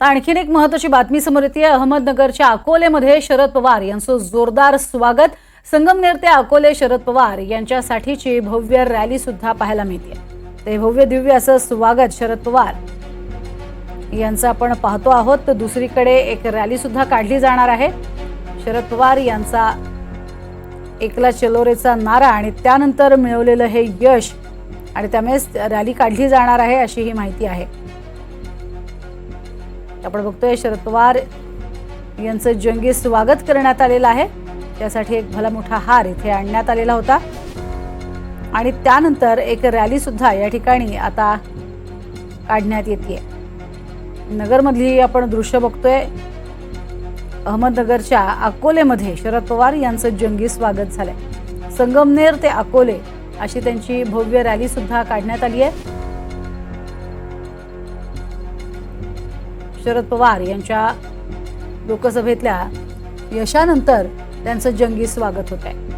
तर आणखीन एक महत्वाची बातमी समोर येते. अहमदनगरच्या अकोलेमध्ये शरद पवार यांचं जोरदार स्वागत. संगमनेर ते अकोले शरद पवार यांच्यासाठीची भव्य रॅली सुद्धा पाहायला मिळते. ते भव्य दिव्य असं स्वागत शरद पवार यांचं आपण पाहतो आहोत. तर दुसरीकडे एक रॅली सुद्धा काढली जाणार आहे. शरद पवार यांचा एकला चलोरेचा नारा आणि त्यानंतर मिळवलेलं हे यश आणि त्यामुळेच रॅली काढली जाणार आहे अशी ही माहिती आहे. आपण बघतोय शरद पवार यांचं जंगी स्वागत करण्यात आलेलं आहे. त्यासाठी एक भला मोठा हार इथे आणण्यात आलेला होता. आणि त्यानंतर एक रॅली सुद्धा या ठिकाणी आता काढण्यात येते नगरमधली आपण दृश्य बघतोय. अहमदनगरच्या अकोलेमध्ये शरद पवार यांचं जंगी स्वागत झालंय. संगमनेर ते अकोले अशी त्यांची भव्य रॅली सुद्धा काढण्यात आली आहे. शरद पवार यांच्या लोकसभेतल्या यशानंतर त्यांचं जंगी स्वागत होत आहे